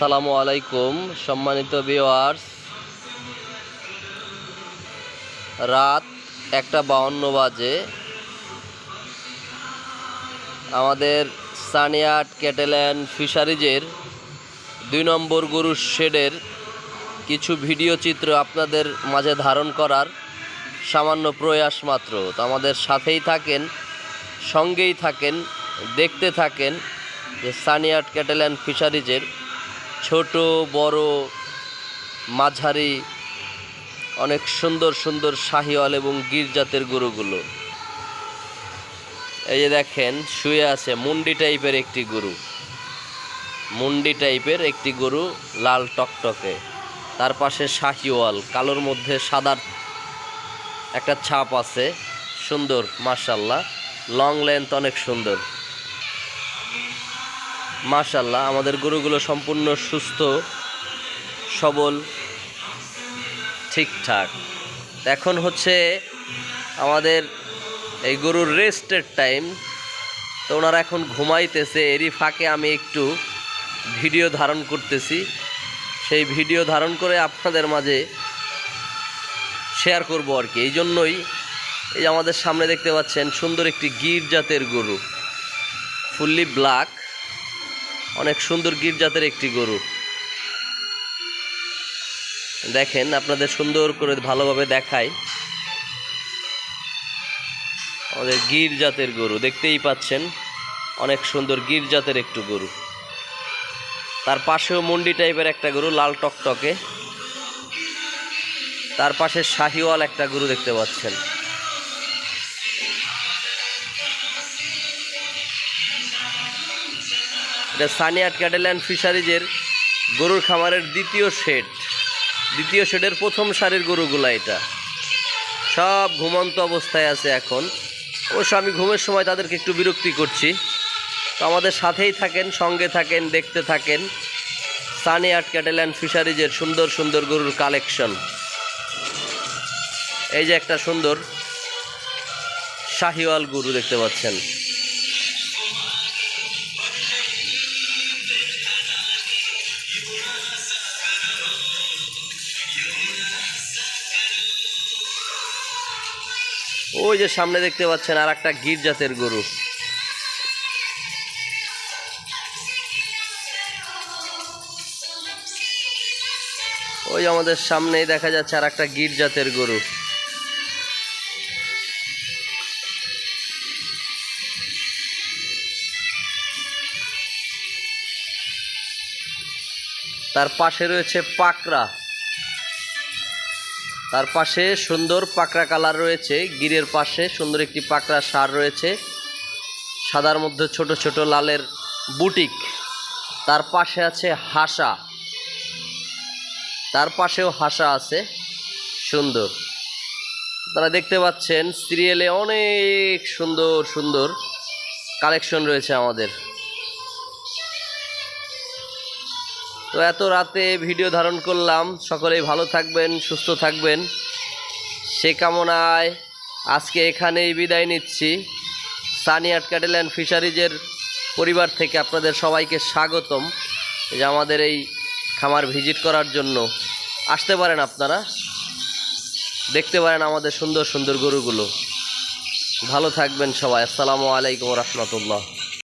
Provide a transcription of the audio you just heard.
আসসালামু আলাইকুম, সম্মানিত ভিওয়ার্স রাত একটা বাউন্ন বাজে। আমাদের সানিয়াট ক্যাটেল্যান্ড ফিশারিজের দুই নম্বর গরুর শেডের কিছু ভিডিও চিত্র আপনাদের মাঝে ধারণ করার সামান্য প্রয়াস মাত্র। তো আমাদের সাথেই থাকেন, সঙ্গেই থাকেন, দেখতে থাকেন যে সানিয়াট ক্যাটেল্যান্ড ফিশারিজের ছোট, বড়, মাঝারি, অনেক সুন্দর সুন্দর শাহিওয়াল এবং গির জাতের গরুগুলো। এই যে দেখেন, শুয়ে আছে মুন্ডি টাইপের একটি গরু। মুন্ডি টাইপের একটি গরু লাল টকটকে। তার পাশে শাহিওয়াল, কালোর মধ্যে সাদার একটা ছাপ আছে, সুন্দর মার্শাল্লাহ লং লেন্থ অনেক সুন্দর। মাশাল্লাহ আমাদের গরুগুলো সম্পূর্ণ সুস্থ, সবল, ঠিকঠাক। এখন হচ্ছে আমাদের এই গরুর রেস্টের টাইম। তো ওনারা এখন ঘুমাইতেছে, এরই ফাঁকে আমি একটু ভিডিও ধারণ করতেছি। সেই ভিডিও ধারণ করে আপনাদের মাঝে শেয়ার করব আর কি। এই জন্যই এই আমাদের সামনে দেখতে পাচ্ছেন, সুন্দর একটি গির জাতের গরু, ফুললি ব্ল্যাক। অনেক সুন্দর গির জাতের একটি গরু। দেখেন, আপনাদের সুন্দর করে ভালোভাবে দেখায় আমাদের গির জাতের গরু, দেখতেই পাচ্ছেন, অনেক সুন্দর গির জাতের একটু গরু। তার পাশেও মন্ডি টাইপের একটা গরু, লাল টকটকে। তার পাশে শাহিওয়াল একটা গরু দেখতে পাচ্ছেন। এটা সানিয়াট ক্যাটেল্যান্ড ফিশারিজের গরুর খামারের দ্বিতীয় শেড। দ্বিতীয় শেডের প্রথম সারির গরুগুলা এটা। সব ঘুমন্ত অবস্থায় আছে এখন। অবশ্য আমি ঘুমের সময় তাদেরকে একটু বিরক্তি করছি। তো আমাদের সাথেই থাকেন, সঙ্গে থাকেন, দেখতে থাকেন সানিয়াট ক্যাটেল্যান্ড ফিশারিজের সুন্দর সুন্দর গরুর কালেকশন। এই যে একটা সুন্দর শাহিওয়াল গরু দেখতে পাচ্ছেন। ওই যে সামনে দেখতে পাচ্ছেন আর একটা গির জাতের গরু। ওই আমাদের সামনেই দেখা যাচ্ছে আর একটা গির জাতের গরু। তার পাশে রয়েছে পাকড়া। তার পাশে সুন্দর পাকড়া কালার রয়েছে, গিরের পাশে সুন্দর একটি পাকড়া সার রয়েছে, সাদার মধ্যে ছোট ছোট লালের বুটিক, তার পাশে আছে হাসা, তার পাশেও হাসা আছে, সুন্দর। তারা দেখতে পাচ্ছেন, সিরিয়ালে অনেক সুন্দর সুন্দর কালেকশন রয়েছে আমাদের। তো এত রাতে ভিডিও ধারণ করলাম। সকলেই ভালো থাকবেন, সুস্থ থাকবেন। সে কামনায় আজকে এখানেই বিদায় নিচ্ছি। সানিয়াট ক্যাটেল অ্যান্ড ফিশারিজের পরিবার থেকে আপনাদের সবাইকে স্বাগতম। যে আমাদের এই খামার ভিজিট করার জন্য। আসতে পারেন আপনারা। দেখতে পারেন আমাদের সুন্দর সুন্দর গরুগুলো। ভালো থাকবেন সবাই। আসসালামু আলাইকুম রহমতুল্লাহ।